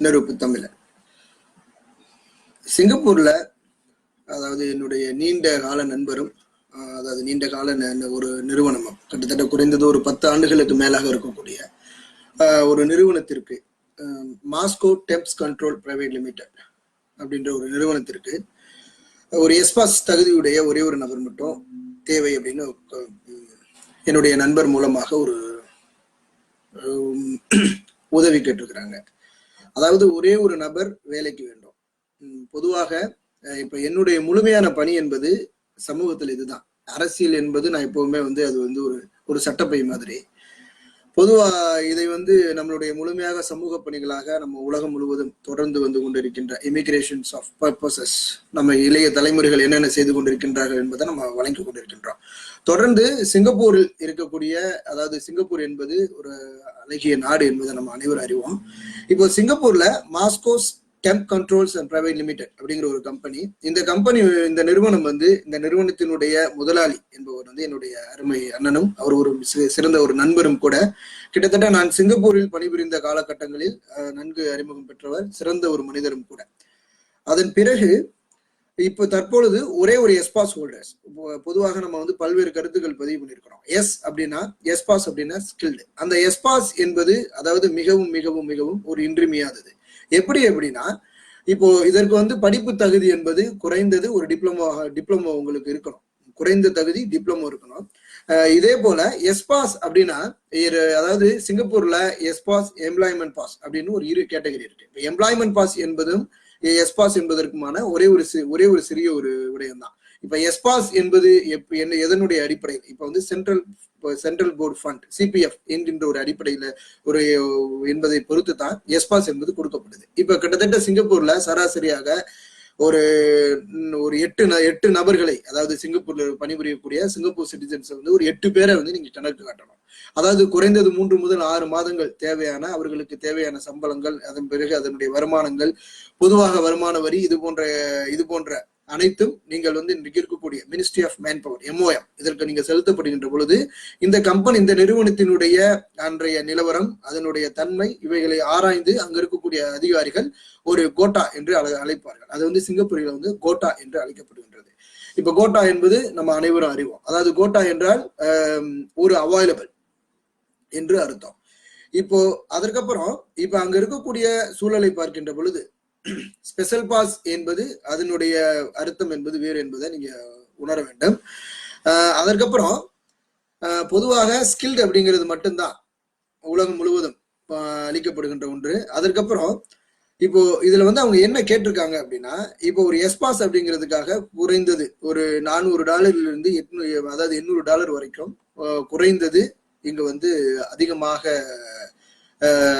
நெருப்பு தமிழன் சிங்கப்பூர்ல அதாவது என்னுடைய நீண்ட கால நண்பரும் அதாவது நீண்ட கால ந- ஒரு நிறுவனமும் கிட்டத்தட்ட குறைந்தது ஒரு பத்து ஆண்டுகளுக்கு மேலாக இருக்கக்கூடிய ஒரு நிறுவனத்திற்கு Masco temps control private limited அப்படின்ற ஒரு நிறுவனத்திற்கு ஒரு எஸ்பாஸ் தகுதியுடைய ஒரே ஒரு நபர் மட்டும் தேவை அப்படின்னு என்னுடைய நண்பர் மூலமாக ஒரு உதவி கேட்டிருக்கிறாங்க. அதாவது ஒரே ஒரு நபர் வேலைக்கு வேண்டும். பொதுவாக இப்ப என்னுடைய முழுமையான பணி என்பது சமூகத்தில் இதுதான். அரசியல் என்பது நான் எப்பவுமே வந்து அது வந்து ஒரு ஒரு சட்டப்பை மாதிரி. பொதுவா இதை வந்து நம்மளுடைய முழுமையாக சமூக பணிகளாக நம்ம உலகம் முழுவதும் தொடர்ந்து வந்து கொண்டிருக்கின்ற இமிகிரேஷன்ஸ் ஆஃப் பர்பசஸ் நம்ம இளைய தலைமுறைகள் என்னென்ன செய்து கொண்டிருக்கின்றார்கள் என்பதை நம்ம வழங்கி கொண்டிருக்கின்றோம். தொடர்ந்து சிங்கப்பூரில் இருக்கக்கூடிய அதாவது சிங்கப்பூர் என்பது ஒரு அழகிய நாடு என்பதை நம்ம அனைவரும் அறிவோம். இப்போ சிங்கப்பூர்ல Mascos temp controls and private limited அப்படிங்கிற ஒரு கம்பெனி இந்த கம்பெனி இந்த நிறுவனம் வந்து இந்த நிறுவனத்தினுடைய முதலாளி என்பவர் வந்து என்னுடைய அருமை அண்ணனும் அவர் ஒரு சிறந்த ஒரு நண்பரும் கூட. கிட்டத்தட்ட நான் சிங்கப்பூரில் பணிபுரிந்த காலகட்டங்களில் நன்கு அறிமுகம் பெற்றவர் சிறந்த ஒரு மனிதரும் கூட. அதன் பிறகு இப்போ தற்பொழுது ஒரே ஒரு எஸ்பாஸ் ஹோல்டர்ஸ் பொதுவாக நம்ம வந்து பல்வேறு கருத்துக்கள் பதிவு பண்ணியிருக்கிறோம். எஸ் அப்படின்னா எஸ்பாஸ் அப்படின்னா ஸ்கில்டு அந்த எஸ்பாஸ் என்பது அதாவது மிகவும் மிகவும் மிகவும் ஒரு இன்றிமையாதது எப்படி எப்படின்னா இப்போ இதற்கு வந்து படிப்பு தகுதி என்பது குறைந்தது ஒரு டிப்ளமோ டிப்ளமோ உங்களுக்கு இருக்கணும். குறைந்த தகுதி டிப்ளமோ இருக்கணும். இதே போல எஸ்பாஸ் அப்படின்னா அதாவது சிங்கப்பூர்ல எஸ்பாஸ் எம்ப்ளாய்மெண்ட் பாஸ் அப்படின்னு ஒரு இரு கேட்டகரி இருக்கு. இப்போ எம்ப்ளாய்மெண்ட் பாஸ் என்பதும் எஸ்பாஸ் என்பதற்குமான ஒரே ஒரு ஒரே ஒரு சிறிய ஒரு விடயம் தான் இப்ப எஸ்பாஸ் என்பது எப்- என்ன எதனுடைய அடிப்படையில்? இப்ப வந்து central central board fund CPF என்கின்ற ஒரு அடிப்படையில ஒரு என்பதை பொறுத்து தான் எஸ்பாஸ் என்பது கொடுக்கப்படுது இப்ப கிட்டத்தட்ட சிங்கப்பூர்ல சராசரியாக ஒரு ஒரு எட்டு ந- எட்டு நபர்களை அதாவது சிங்கப்பூர்ல பணிபுரியக்கூடிய சிங்கப்பூர் சிட்டிசன்ஸ் வந்து ஒரு எட்டு பேரை வந்து நீங்க கணக்கு காட்டணும். அதாவது குறைந்தது மூன்று முதல் ஆறு மாதங்கள் தேவையான அவர்களுக்கு தேவையான சம்பளங்கள் அதன் பிறகு அதனுடைய வருமானங்கள் பொதுவாக வருமான வரி இது போன்ற இது போன்ற அனைத்தும் நீங்கள் வந்து இன்றைக்கு இருக்கக்கூடிய ministry of manpower MOM இதற்கு நீங்க செலுத்தப்படுகின்ற பொழுது இந்த கம்பெனி இந்த நிறுவனத்தினுடைய அன்றைய நிலவரம் அதனுடைய தன்மை இவைகளை ஆராய்ந்து அங்க இருக்கக்கூடிய அதிகாரிகள் ஒரு கோட்டா என்று அழைப்பார்கள். அது வந்து சிங்கப்பூரில் வந்து கோட்டா என்று அழைக்கப்படுகின்றது. இப்ப கோட்டா என்பது நம்ம அனைவரும் அறிவோம். அதாவது கோட்டா என்றால் ஒரு அவைலபிள் என்று அர்த்தம். இப்போ அதற்கப்புறம் இப்ப அங்க இருக்கக்கூடிய சூழலை பார்க்கின்ற பொழுது ஸ்பெஷல் பாஸ் என்பது அதனுடைய அர்த்தம் என்பது வேறு என்பதை நீங்க உணர வேண்டும். அதற்கப்புறம் பொதுவாக ஸ்கில்டு அப்படிங்கிறது மட்டும்தான். உலகம் முழுவதும் அளிக்கப்படுகின்ற ஒன்று. அதற்கப்புறம் இப்போ இதுல வந்து அவங்க என்ன கேட்டிருக்காங்க அப்படின்னா இப்போ ஒரு எஸ்பாஸ் அப்படிங்கிறதுக்காக குறைந்தது ஒரு நானூறு டாலர்ல இருந்து எட்நூறு அதாவது எண்ணூறு டாலர் வரைக்கும் குறைந்தது இங்க வந்து அதிகமாக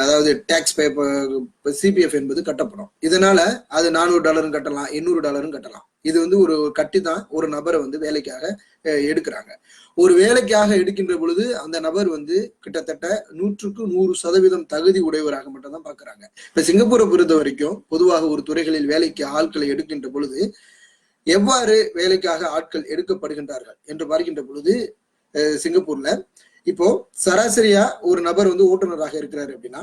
அதாவது டேக்ஸ் பே சிபிஎஃப் என்பது கட்டப்படும். இதனால அது நானூறு டாலரும் கட்டலாம் எண்ணூறு டாலரும் கட்டலாம். இது வந்து ஒரு கட்டி தான் ஒரு நபரை வந்து வேலைக்காக எடுக்கிறாங்க. ஒரு வேலைக்காக எடுக்கின்ற பொழுது அந்த நபர் வந்து கிட்டத்தட்ட நூற்றுக்கு நூறு சதவீதம் தகுதி உடையவராக மட்டும் தான் பாக்குறாங்க இப்ப சிங்கப்பூரை பொறுத்த வரைக்கும் பொதுவாக ஒரு துறைகளில் வேலைக்கு ஆட்களை எடுக்கின்ற பொழுது எவ்வாறு வேலைக்காக ஆட்கள் எடுக்கப்படுகின்றார்கள் என்று பார்க்கின்ற பொழுது சிங்கப்பூர்ல இப்போ சராசரியா ஒரு நபர் வந்து ஓட்டுநராக இருக்கிறாரு அப்படின்னா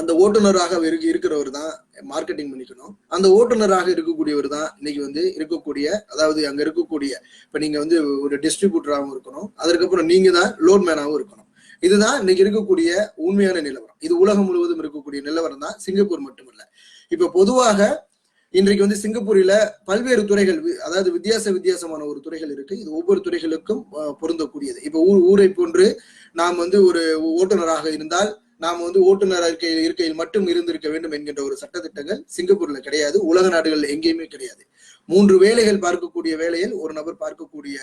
அந்த ஓட்டுநராக இருக்கிறவர் தான் மார்க்கெட்டிங் பண்ணிக்கணும். அந்த ஓட்டுநராக இருக்கக்கூடியவர் தான் இன்னைக்கு வந்து இருக்கக்கூடிய அதாவது அங்க இருக்கக்கூடிய இப்ப நீங்க வந்து ஒரு டிஸ்ட்ரிபியூட்டராகவும் இருக்கணும். அதற்கப்புறம் நீங்க தான் லோன் மேனாகவும் இருக்கணும். இதுதான் இன்னைக்கு இருக்கக்கூடிய உண்மையான நிலவரம். இது உலகம் முழுவதும் இருக்கக்கூடிய நிலவரம் தான் சிங்கப்பூர் மட்டுமல்ல. இப்ப பொதுவாக இன்றைக்கு வந்து சிங்கப்பூரில் பல்வேறு துறைகள் அதாவது வித்தியாச வித்தியாசமான ஒரு துறைகள் இருக்கு. இது ஒவ்வொரு துறைகளுக்கும் பொருந்தக்கூடியது. இப்போ ஊர் ஊரை போன்று நாம் வந்து ஒரு ஓட்டுநராக இருந்தால் நாம் வந்து ஓட்டுநர் இருக்கையில் இருக்கையில் மட்டும் இருந்திருக்க வேண்டும் என்கின்ற ஒரு சட்டத்திட்டங்கள் சிங்கப்பூர்ல கிடையாது. உலக நாடுகள் எங்கேயுமே கிடையாது. மூன்று வேலைகள் பார்க்கக்கூடிய வேலையில் ஒரு நபர் பார்க்கக்கூடிய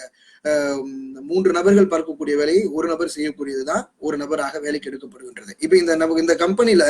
மூன்று நபர்கள் பார்க்கக்கூடிய வேலையை ஒரு நபர் செய்யக்கூடியதுதான் ஒரு நபராக வேலைக்கு எடுக்கப்படுகின்றது. இப்ப இந்த நமக்கு இந்த கம்பெனில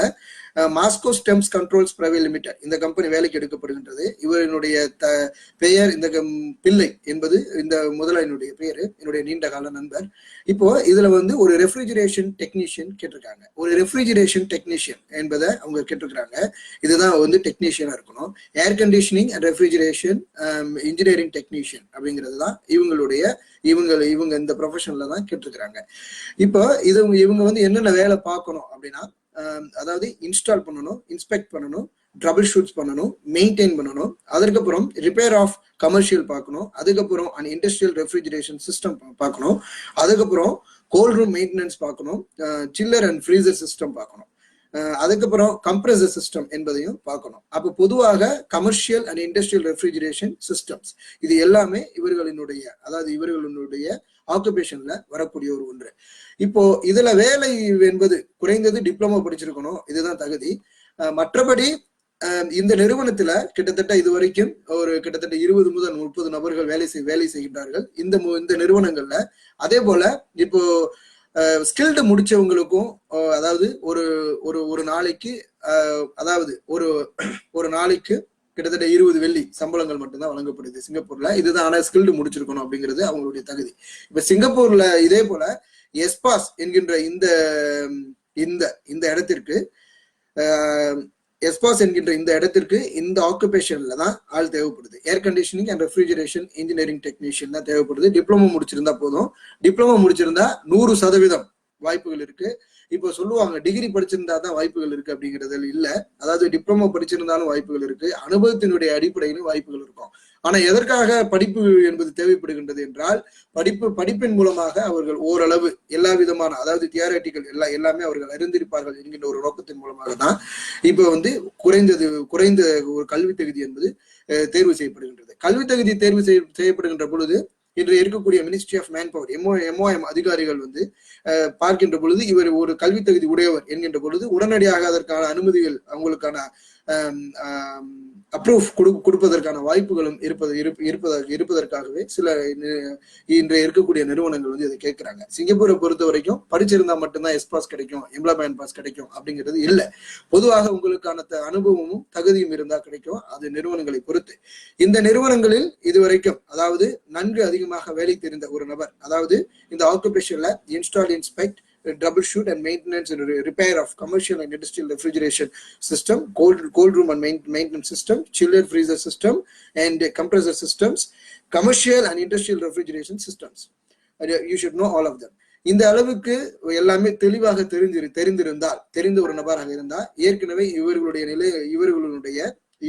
Masco stems controls private limited இந்த கம்பெனி வேலைக்கு எடுக்கப்படுகின்றது. இவரினுடைய த பெயர் இந்த கம்- பிள்ளை என்பது இந்த முதலாளியினுடைய பெயர் என்னுடைய நீண்ட கால நண்பர். இப்போ இதுல வந்து ஒரு ரெஃப்ரிஜரேஷன் டெக்னீஷியன் கேட்டிருக்காங்க. ஒரு ரெஃப்ரிஜரேஷன் டெக்னீஷியன் என்பதை அவங்க கேட்டிருக்கிறாங்க. இதுதான் வந்து டெக்னீஷியனா இருக்கணும். Air conditioning and refrigeration engineering technician அப்படிங்கிறது தான் இவங்களுடைய இவங்க இவங்க இந்த ப்ரொஃபஷன்ல தான் கேட்டிருக்கிறாங்க. இப்போ இது இவங்க வந்து என்னென்ன வேலை பார்க்கணும் அப்படின்னா அதாவது இன்ஸ்டால் பண்ணணும் இன்ஸ்பெக்ட் பண்ணணும் ட்ரபிள் ஷூட்ஸ் பண்ணணும் மெயின்டைன் பண்ணணும். அதுக்கப்புறம் ரிப்பேர் ஆஃப் கமர்ஷியல் பார்க்கணும். அதுக்கப்புறம் அண்ட் இண்டஸ்ட்ரியல் ரெஃப்ரிஜரேஷன் சிஸ்டம் பார்க்கணும். அதுக்கப்புறம் கோல்ட் ரூம் மெயின்டெனன்ஸ் பார்க்கணும். சில்லர் அண்ட் ஃப்ரீசர் சிஸ்டம் பார்க்கணும். அதுக்கப்புறம் கம்ப்ரஸர் சிஸ்டம் என்பதையும் பார்க்கணும். அப்போ பொதுவாக commercial and industrial refrigeration systems இது எல்லாமே இவர்களினுடைய அதாவது இவர்களினுடைய ஆக்குபேஷன்ல வரக்கூடிய ஒரு ஒன்று. இப்போ இதுல வேலை என்பது குறைந்தது டிப்ளமோ படிச்சிருக்கணும். இதுதான் தகுதி. மற்றபடி இந்த நிறுவனத்துல கிட்டத்தட்ட இது வரைக்கும் ஒரு கிட்டத்தட்ட இருபது முதல் முப்பது நபர்கள் வேலை செய் வேலை செய்கின்றார்கள். இந்த மு- இந்த நிறுவனங்கள்ல. அதே போல இப்போ ஸ்கில்டு முடிச்சவங்களுக்கும் அதாவது ஒரு ஒரு ஒரு நாளைக்கு அதாவது ஒரு ஒரு நாளைக்கு கிட்டத்தட்ட இருபது வெள்ளி சம்பளங்கள் மட்டும்தான் வழங்கப்படுது சிங்கப்பூர்ல. இதுதான் ஆனா ஸ்கில்டு முடிச்சிருக்கணும் அப்படிங்கிறது அவங்களுடைய தகுதி. இப்ப சிங்கப்பூர்ல இதே போல எஸ்பாஸ் என்கின்ற இந்த இந்த இந்த இடத்திற்கு எஸ்பாஸ் என்கின்ற இந்த இடத்திற்கு இந்த ஆக்குபேஷன்ல தான் ஆள் தேவைப்படுது. Air conditioning and refrigeration engineering technician தான் தேவைப்படுது. டிப்ளமோ முடிச்சிருந்தா போதும். டிப்ளமோ முடிச்சிருந்தா நூறு சதவீதம் வாய்ப்புகள் இருக்கு. இப்போ சொல்லுவாங்க டிகிரி படிச்சிருந்தா தான் வாய்ப்புகள் இருக்கு அப்படிங்கிறது இல்ல. அதாவது டிப்ளமோ படிச்சிருந்தாலும் வாய்ப்புகள் இருக்கு. அனுபவத்தினுடைய அடிப்படையிலும் வாய்ப்புகள் இருக்கும். ஆனா எதற்காக படிப்பு என்பது தேவைப்படுகின்றது என்றால் படிப்பு படிப்பின் மூலமாக அவர்கள் ஓரளவு எல்லா விதமான அதாவது தியாரட்டிகள் எல்லா எல்லாமே அவர்கள் அறிந்திருப்பார்கள் என்கின்ற ஒரு நோக்கத்தின் மூலமாக தான் இப்போ வந்து குறைந்தது குறைந்த ஒரு கல்வி தகுதி என்பது தேர்வு செய்யப்படுகின்றது. கல்வி தகுதி தேர்வு செய்ய செய்யப்படுகின்ற பொழுது இன்று இருக்கக்கூடிய ministry of manpower MO MOM அதிகாரிகள் வந்து பார்க்கின்ற பொழுது இவர் ஒரு கல்வி தகுதி உடையவர் என்கின்ற பொழுது உடனடியாக அதற்கான அனுமதிகள் அவங்களுக்கான அப்ரூவ் கொடு கொடுப்பதற்கான வாய்ப்புகளும் இருப்பது இருப்ப- இருப்பதாக இருப்பதற்காகவே சில இன்றைய இருக்கக்கூடிய நிறுவனங்கள் வந்து இதை கேட்கிறாங்க. சிங்கப்பூரை பொறுத்த வரைக்கும் படிச்சிருந்தா மட்டும்தான் எஸ் பாஸ் கிடைக்கும் எம்ப்ளாய்மெண்ட் பாஸ் கிடைக்கும் அப்படிங்கிறது இல்லை. பொதுவாக உங்களுக்கான த- அனுபவமும் தகுதியும் இருந்தா கிடைக்கும் அது நிறுவனங்களை பொறுத்து. இந்த நிறுவனங்களில் இதுவரைக்கும் அதாவது நன்கு அதிகமாக வேலை தெரிந்த ஒரு நபர் அதாவது இந்த ஆக்குபேஷன்ல install inspect troubleshoot and maintenance and re- repair of commercial and industrial refrigeration system, cold cold room and main- maintenance system, chiller freezer system, and uh, compressor systems, commercial and industrial refrigeration systems. Uh, You should know all of them. இந்த அளவுக்கு எல்லாமே தெளிவாக தெரிஞ்சிரு தெரிந்திருந்தால் தெரிந்த ஒரு நபராக இருந்தால் ஏற்கனவே இவர்களுடைய நிலை இவர்களுடைய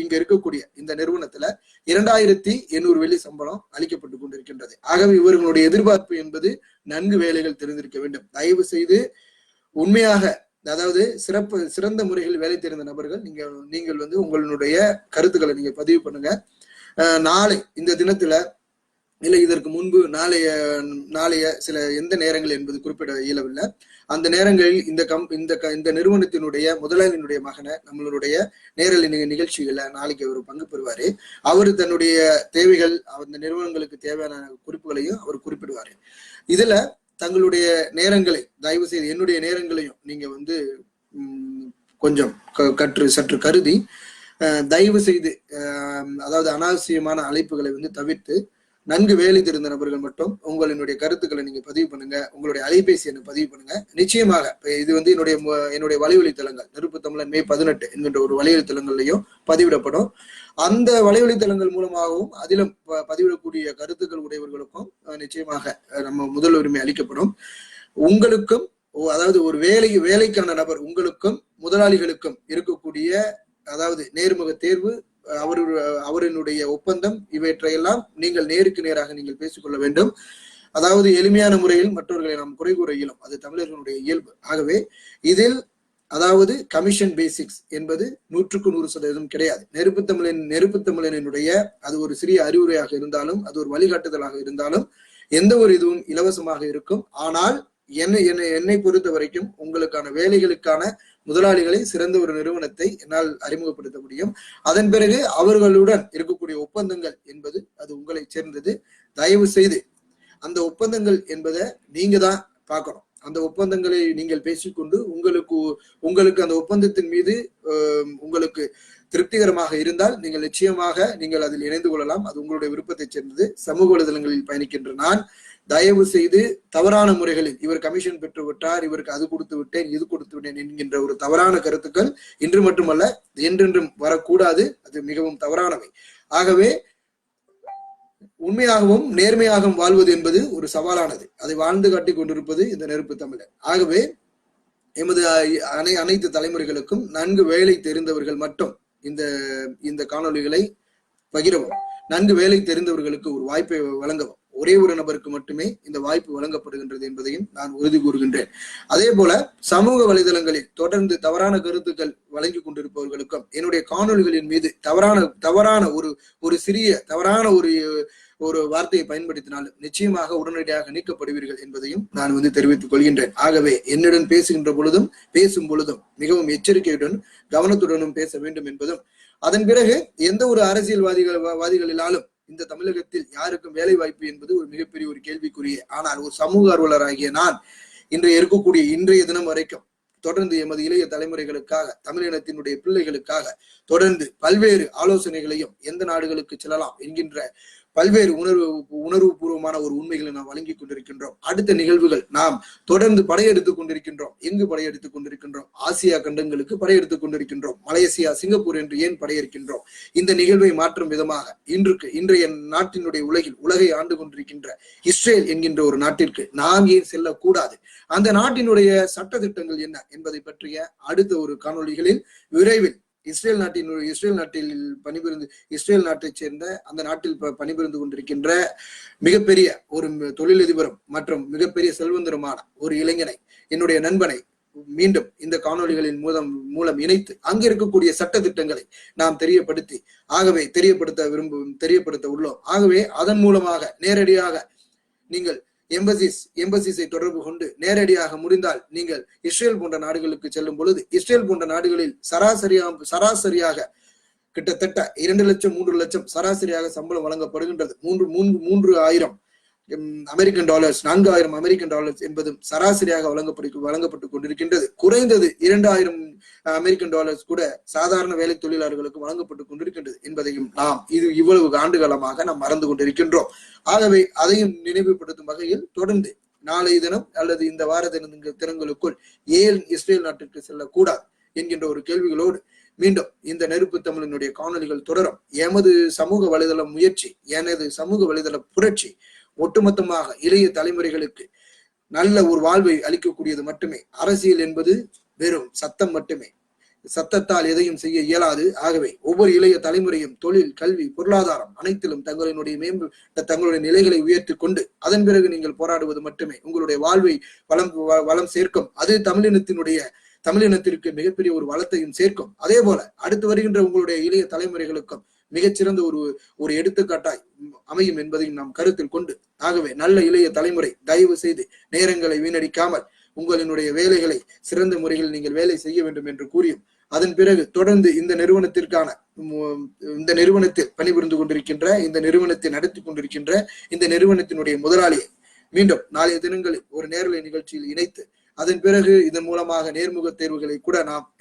இங்க இருக்கக்கூடிய இந்த நிறுவனத்துல இரண்டாயிரத்தி எண்ணூறு வெள்ளி சம்பளம் அளிக்கப்பட்டு கொண்டிருக்கின்றது. ஆகவே இவர்களுடைய எதிர்பார்ப்பு என்பது நன்கு வேலைகள் தெரிந்திருக்க வேண்டும். தயவு செய்து உண்மையாக அதாவது சிறப்பு சிறந்த முறையில் வேலை தெரிந்த நபர்கள் நீங்க நீங்கள் வந்து உங்களுடைய கருத்துக்களை நீங்க பதிவு பண்ணுங்க. நாளை இந்த தினத்துல இல்லை இதற்கு முன்பு நாளைய நாளைய சில எந்த நேரங்கள் என்பது குறிப்பிட இயலவில்லை. அந்த நேரங்களில் இந்த கம் இந்த க- இந்த நிறுவனத்தினுடைய முதலாளியினுடைய மகனை நம்மளுடைய நேரலை நிகழ்ச்சிகளில் நாளைக்கு அவர் பங்கு பெறுவார். அவர் தன்னுடைய தேவைகள் அந்த நிறுவனங்களுக்கு தேவையான குறிப்புகளையும் அவர் குறிப்பிடுவார். இதுல தங்களுடைய நேரங்களை தயவு செய்து என்னுடைய நேரங்களையும் நீங்க வந்து கொஞ்சம் க- கற்று சற்று கருதி தயவு செய்து அதாவது அனாவசியமான அழைப்புகளை வந்து தவிர்த்து நன்கு வேலை தெரிந்த நபர்கள் மட்டும் உங்களினுடைய கருத்துக்களை நீங்க பதிவு பண்ணுங்க. உங்களுடைய அலைபேசி எண்ணை பதிவு பண்ணுங்க. நிச்சயமாக இது வந்து என்னுடைய மு- என்னுடைய வலைவழித்தலங்கள் நெருப்பு தமிழன் மே பதினெட்டு என்கின்ற ஒரு வலைவழித்தளங்கள்லையும் பதிவிடப்படும். அந்த வலைவழித்தலங்கள் மூலமாகவும் அதிலும் ப- பதிவிடக்கூடிய கருத்துக்கள் உடையவர்களுக்கும் நிச்சயமாக நம்ம முதல் உரிமை அளிக்கப்படும். உங்களுக்கும் ஓ- அதாவது ஒரு வேலை வேலைக்கான நபர் உங்களுக்கும் முதலாளிகளுக்கும் இருக்கக்கூடிய அதாவது நேர்முக தேர்வு அவர் அவரினுடைய ஒப்பந்தம் இவற்றையெல்லாம் நீங்கள் நேருக்கு நேராக நீங்கள் பேசிக்கொள்ள வேண்டும். அதாவது எளிமையான முறையில் மற்றவர்களை நாம் குறை கூற இயலும். அது தமிழர்களுடைய இயல்பு. ஆகவே இதில் அதாவது கமிஷன் பேசிக்ஸ் என்பது நூற்றுக்கு நூறு சதவீதம் கிடையாது. நெருப்பு தமிழன் நெருப்பு தமிழனினுடைய அது ஒரு சிறிய அறிவுரையாக இருந்தாலும் அது ஒரு வழிகாட்டுதலாக இருந்தாலும் எந்த ஒரு இதுவும் இலவசமாக இருக்கும். ஆனால் என்னை என்னை என்னை பொறுத்த வரைக்கும் உங்களுக்கான வேலைகளுக்கான முதலாளிகளை சிறந்த ஒரு நிறுவனத்தை என்னால் அறிமுகப்படுத்த முடியும். அதன் பிறகு அவர்களுடன் இருக்கக்கூடிய ஒப்பந்தங்கள் என்பது அது உங்களை சேர்ந்தது. தயவு செய்து அந்த ஒப்பந்தங்கள் என்பதை நீங்க தான் பார்க்கணும். அந்த ஒப்பந்தங்களை நீங்கள் பேசிக்கொண்டு உங்களுக்கு உங்களுக்கு அந்த ஒப்பந்தத்தின் மீது அஹ், உங்களுக்கு திருப்திகரமாக இருந்தால் நீங்கள் நிச்சயமாக நீங்கள் அதில் இணைந்து கொள்ளலாம். அது உங்களுடைய விருப்பத்தை சேர்ந்தது. சமூக வலைதளங்களில் பயணிக்கின்ற நான் தயவு செய்து தவறான முறைகளில் இவர் கமிஷன் பெற்று விட்டார் இவருக்கு அது கொடுத்து விட்டேன் இது கொடுத்து விட்டேன் என்கின்ற ஒரு தவறான கருத்துக்கள் இன்று மட்டுமல்ல என்றென்றும் வரக்கூடாது. அது மிகவும் தவறானவை. ஆகவே உண்மையாகவும் நேர்மையாகவும் வாழ்வது என்பது ஒரு சவாலானது. அதை வாழ்ந்து காட்டிக் கொண்டிருப்பது இந்த நெருப்பு தமிழர். ஆகவே எமது அனை அனைத்து தலைமுறைகளுக்கும் நன்கு வேலை தெரிந்தவர்கள் மட்டும் இந்த இந்த காணொளிகளை பகிரவும். நன்கு வேலை தெரிந்தவர்களுக்கு ஒரு வாய்ப்பை வழங்கவும். ஒரே ஒரு நபருக்கு மட்டுமே இந்த வாய்ப்பு வழங்கப்படுகின்றது என்பதையும் நான் உறுதி கூறுகின்றேன். அதே போல சமூக வலைதளங்களில் தொடர்ந்து தவறான கருத்துக்கள் வழங்கி கொண்டிருப்பவர்களுக்கும் என்னுடைய காணொளிகளின் மீது தவறான தவறான ஒரு ஒரு சிறிய தவறான ஒரு ஒரு வார்த்தையை பயன்படுத்தினாலும் நிச்சயமாக உடனடியாக நீக்கப்படுவீர்கள் என்பதையும் நான் வந்து தெரிவித்துக் கொள்கின்றேன். ஆகவே என்னுடன் பேசுகின்ற பொழுதும் பேசும் பொழுதும் மிகவும் எச்சரிக்கையுடன் கவனத்துடனும் பேச வேண்டும் என்பதும் அதன் பிறகு எந்த ஒரு அரசியல்வாதிகள் வாதிகளினாலும் இந்த தமிழகத்தில் யாருக்கும் வேலை வாய்ப்பு என்பது ஒரு மிகப்பெரிய ஒரு கேள்விக்குரிய ஆனால் ஒரு சமூக ஆர்வலராகிய நான் இன்றைய இருக்கக்கூடிய இன்றைய தினம் வரைக்கும் தொடர்ந்து எமது இளைய தலைமுறைகளுக்காக தமிழினத்தினுடைய பிள்ளைகளுக்காக தொடர்ந்து பல்வேறு ஆலோசனைகளையும் எந்த நாடுகளுக்கு செல்லலாம் என்கின்ற பல்வேறு உணர்வு உணர்வு பூர்வமான ஒரு உண்மைகளை நாம் வழங்கி கொண்டிருக்கின்றோம். அடுத்த நிகழ்வுகள் நாம் தொடர்ந்து படையெடுத்துக் கொண்டிருக்கின்றோம். எங்கு படையெடுத்துக் கொண்டிருக்கின்றோம்? ஆசியா கண்டங்களுக்கு படையெடுத்துக் கொண்டிருக்கின்றோம். மலேசியா சிங்கப்பூர் என்று ஏன் படையெடுக்கின்றோம்? இந்த நிகழ்வை மாற்றும் விதமாக இன்றுக்கு இன்றைய நாட்டினுடைய உலகில் உலகை ஆண்டு கொண்டிருக்கின்ற இஸ்ரேல் என்கின்ற ஒரு நாட்டிற்கு நாம் ஏன் செல்லக்கூடாது? அந்த நாட்டினுடைய சட்ட திட்டங்கள் என்ன என்பதை பற்றிய அடுத்த ஒரு காணொலிகளில் விரைவில் இஸ்ரேல் நாட்டின் இஸ்ரேல் நாட்டில் பணிபுரிந்து இஸ்ரேல் நாட்டைச் சேர்ந்த அந்த நாட்டில் ப- பணிபுரிந்து கொண்டிருக்கின்ற மிகப்பெரிய ஒரு தொழிலதிபரும் மற்றும் மிகப்பெரிய செல்வந்தருமான ஒரு இளைஞனை என்னுடைய நண்பனை மீண்டும் இந்த காணொளிகளின் மூலம் மூலம் இணைத்து அங்கு இருக்கக்கூடிய சட்ட திட்டங்களை நாம் தெரியப்படுத்தி ஆகவே தெரியப்படுத்த விரும்பும் தெரியப்படுத்த உள்ளோம். ஆகவே அதன் மூலமாக நேரடியாக நீங்கள் எம்பசிஸ் எம்பசிஸை தொடர்பு கொண்டு நேரடியாக முடிந்தால் நீங்கள் இஸ்ரேல் போன்ற நாடுகளுக்கு செல்லும் பொழுது இஸ்ரேல் போன்ற நாடுகளில் சராசரியா சராசரியாக கிட்டத்தட்ட இரண்டு லட்சம் மூன்று லட்சம் சராசரியாக சம்பளம் வழங்கப்படுகின்றது. மூன்று மூன்று மூன்று ஆயிரம் அமெரிக்கன் டாலர்ஸ் நான்காயிரம் அமெரிக்கன் டாலர்ஸ் என்பதும் சராசரியாக வழங்கப்படு வழங்கப்பட்டு கொண்டிருக்கின்றது. குறைந்தது இரண்டாயிரம் அமெரிக்கன் டாலர்ஸ் கூட சாதாரண வேலை தொழிலாளர்களுக்கு வழங்கப்பட்டு கொண்டிருக்கின்றது என்பதையும் நாம் இது இவ்வளவு ஆண்டுகாலமாக நாம் மறந்து கொண்டிருக்கின்றோம். ஆகவே அதையும் நினைவுபடுத்தும் வகையில் தொடர்ந்து நாளைய தினம் அல்லது இந்த வார தின தினங்களுக்குள் ஏன் இஸ்ரேல் நாட்டிற்கு செல்லக்கூடாது என்கின்ற ஒரு கேள்விகளோடு மீண்டும் இந்த நெருப்பு தமிழினுடைய காணொளிகள் தொடரும். எமது சமூக வலைதள முயற்சி எனது சமூக வலைதள புரட்சி ஒட்டுமொத்தமாக இளைய தலைமுறைகளுக்கு நல்ல ஒரு வாழ்வை அளிக்கக்கூடியது மட்டுமே. அரசியல் என்பது வெறும் சத்தம் மட்டுமே. சத்தத்தால் எதையும் செய்ய இயலாது. ஆகவே ஒவ்வொரு இளைய தலைமுறையும் தொழில் கல்வி பொருளாதாரம் அனைத்திலும் தங்களினுடைய மேம்பு தங்களுடைய நிலைகளை உயர்த்தி கொண்டு அதன் பிறகு நீங்கள் போராடுவது மட்டுமே. உங்களுடைய வாழ்வை வளம் வ- வளம் சேர்க்கும். அது தமிழினத்தினுடைய தமிழினத்திற்கு மிகப்பெரிய ஒரு வளத்தையும் சேர்க்கும். அதே போல அடுத்து வருகின்ற உங்களுடைய இளைய தலைமுறைகளுக்கும் மிகச்சிறந்த ஒரு ஒரு எடுத்துக்காட்டாய் அமையும் என்பதையும் நாம் கருத்தில் கொண்டு ஆகவே நல்ல இளைய தலைமுறை தயவு செய்து நேரங்களை வீணடிக்காமல் உங்களினுடைய வேலைகளை சிறந்த முறையில் நீங்கள் வேலை செய்ய வேண்டும் என்று கூறியும் அதன் பிறகு தொடர்ந்து இந்த நிறுவனத்திற்கான இந்த நிறுவனத்தில் பணிபுரிந்து கொண்டிருக்கின்ற இந்த நிறுவனத்தை நடத்தி கொண்டிருக்கின்ற இந்த நிறுவனத்தினுடைய முதலாளியை மீண்டும் நாளைய தினங்களில் ஒரு நேரலை நிகழ்ச்சியில் இணைத்து அதன் பிறகு இதன் மூலமாக நேர்முக தேர்வுகளை கூட நாம்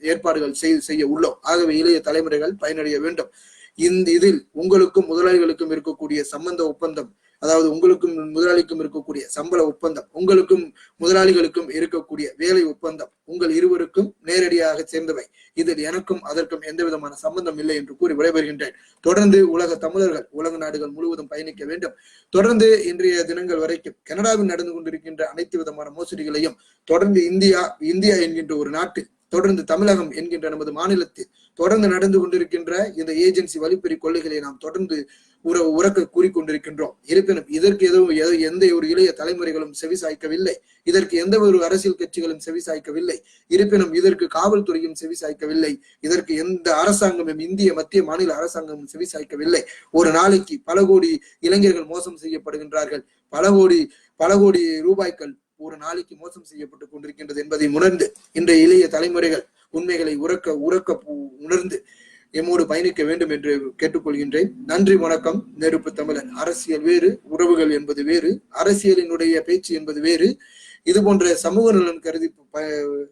ஏற்பாடுகள் செய்து செய்ய உள்ளோம். ஆகவே இளைய தலைமுறைகள் பயனடைய வேண்டும். இந்த இதில் உங்களுக்கும் முதலாளிகளுக்கும் இருக்கக்கூடிய சம்பந்த ஒப்பந்தம் அதாவது உங்களுக்கும் முதலாளிக்கும் இருக்கக்கூடிய சம்பள ஒப்பந்தம் உங்களுக்கும் முதலாளிகளுக்கும் இருக்கக்கூடிய வேலை ஒப்பந்தம் உங்கள் இருவருக்கும் நேரடியாக சேர்ந்தவை. இதில் எனக்கும் அதற்கும் எந்த விதமான சம்பந்தம் இல்லை என்று கூறி விடைபெறுகின்றேன். தொடர்ந்து உலக தமிழர்கள் உலக நாடுகள் முழுவதும் பயணிக்க வேண்டும். தொடர்ந்து இன்றைய தினங்கள் வரைக்கும் கனடாவில் நடந்து கொண்டிருக்கின்ற அனைத்து விதமான மோசடிகளையும் தொடர்ந்து இந்தியா இந்தியா என்கின்ற ஒரு நாட்டில் தொடர்ந்து தமிழகம் என்கின்ற நமது மாநிலத்தில் தொடர்ந்து நடந்து கொண்டிருக்கின்ற இந்த ஏஜென்சி வழிப்பறி கொள்கைகளை நாம் தொடர்ந்து உற உறக்க கூறிக்கொண்டிருக்கின்றோம். இருப்பினும் இதற்கு எதுவும் எத- எந்த ஒரு இளைய தலைமுறைகளும் செவி சாய்க்கவில்லை. இதற்கு எந்த ஒரு அரசியல் கட்சிகளும் செவி சாய்க்கவில்லை. இருப்பினும் இதற்கு காவல்துறையும் செவி சாய்க்கவில்லை. இதற்கு எந்த அரசாங்கமும் இந்திய மத்திய மாநில அரசாங்கமும் செவி சாய்க்கவில்லை. ஒரு நாளைக்கு பல கோடி இளைஞர்கள் மோசம் செய்யப்படுகின்றார்கள். பல கோடி பல கோடி ரூபாய்கள் ஒரு நாளைக்கு மோசம் செய்யப்பட்டு கொண்டிருக்கின்றது என்பதை உணர்ந்து இன்றைய இளைய தலைமுறைகள் உண்மைகளை உறக்க உறக்க பு- உணர்ந்து எம்மோடு பயணிக்க வேண்டும் என்று கேட்டுக்கொள்கின்றேன். நன்றி வணக்கம். நெருப்பு தமிழன். அரசியல் வேறு உறவுகள் என்பது வேறு அரசியலினுடைய பேச்சு என்பது வேறு. இது போன்ற சமூக நலன் கருதி ப-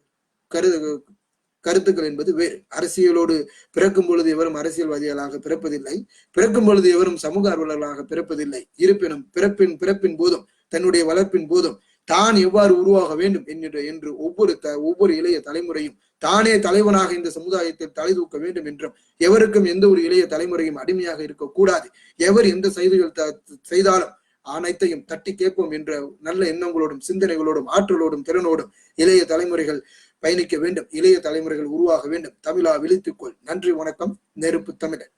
கரு கருத்துக்கள் என்பது வேறு. அரசியலோடு பிறக்கும் பொழுது எவரும் அரசியல்வாதிகளாக பிறப்பதில்லை. பிறக்கும் பொழுது எவரும் சமூக ஆர்வலர்களாக பிறப்பதில்லை. இருப்பினும் பிறப்பின் பிறப்பின் போதும் தன்னுடைய வளர்ப்பின் போதும் தான் எவ்வாறு உருவாக வேண்டும் என்கின்ற என்று ஒவ்வொரு த ஒவ்வொரு இளைய தலைமுறையும் தானே தலைவனாக இந்த சமுதாயத்தில் தலை தூக்க வேண்டும் என்றும் எவருக்கும் எந்த ஒரு இளைய தலைமுறையும் அடிமையாக இருக்கக்கூடாது. எவர் எந்த செய்திகள் த- செய்தாலும் அனைத்தையும் தட்டி கேட்போம் என்ற நல்ல எண்ணங்களோடும் சிந்தனைகளோடும் ஆற்றலோடும் திறனோடும் இளைய தலைமுறைகள் பயணிக்க வேண்டும். இளைய தலைமுறைகள் உருவாக வேண்டும். தமிழா விழித்துக்கொள். நன்றி வணக்கம். நெருப்பு தமிழன்.